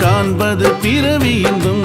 காண்பது பிறவி இன்பம்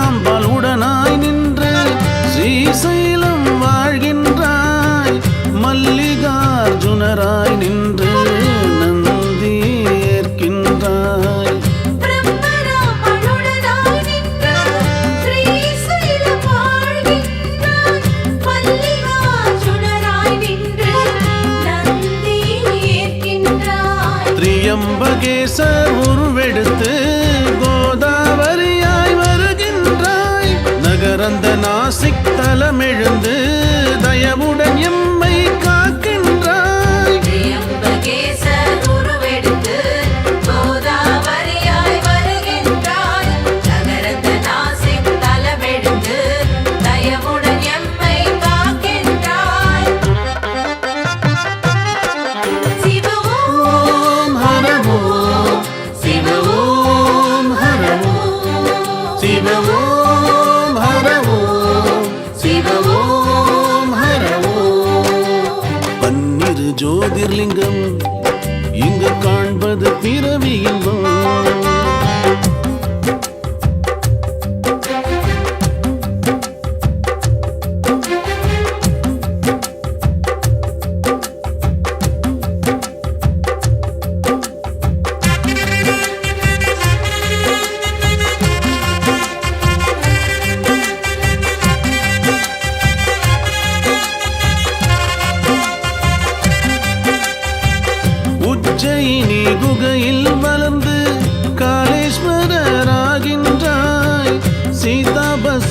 எம்பகேசர் உருவெடுத்து கோதாவரியாய் வருகின்றாய். நகரந்த நாசிக் தலமெழுந்து தயவுடன் எம் லிங்கம் இங்கு காண்பது பிறவி இல்லம்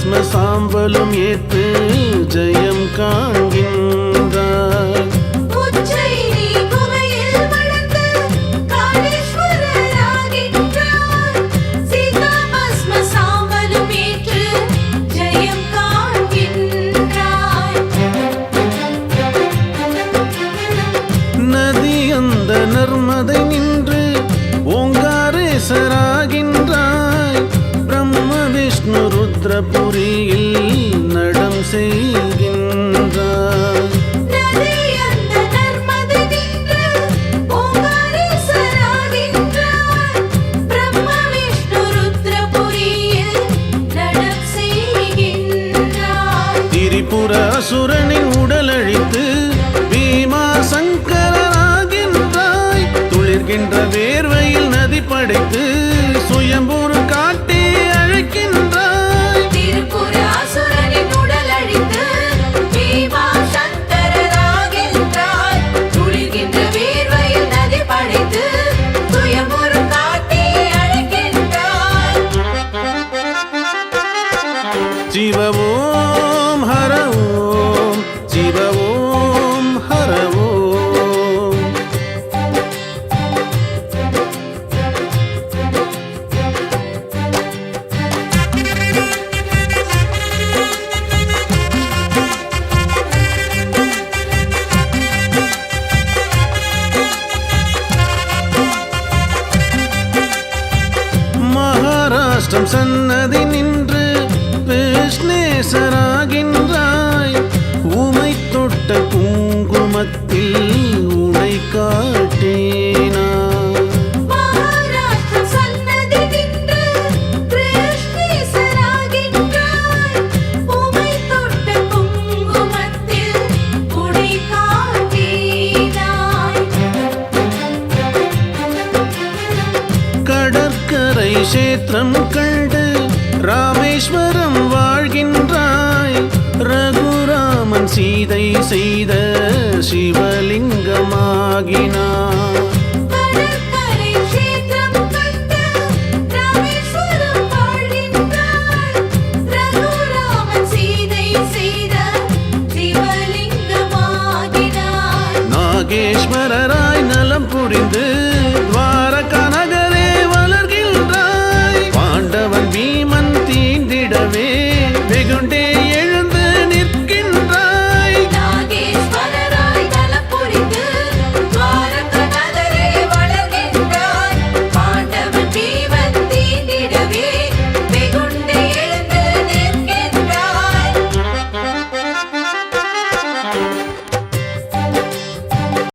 பஸ்ம சாம்பலும் ஏற்று ஜெய சமுத்திரபுரியில் நடம் செய்கின்றார் திரிபுர சுர நம் சன்னதி நின்று விஷ்ணேசராகின்றாய். உமை தொட்ட குங்குமத்தில் உனை காட்டேனா. கரை கஷேத்திரம் சீதை செய்த சிவலிங்கமாகினார். நாகேஸ்வரரா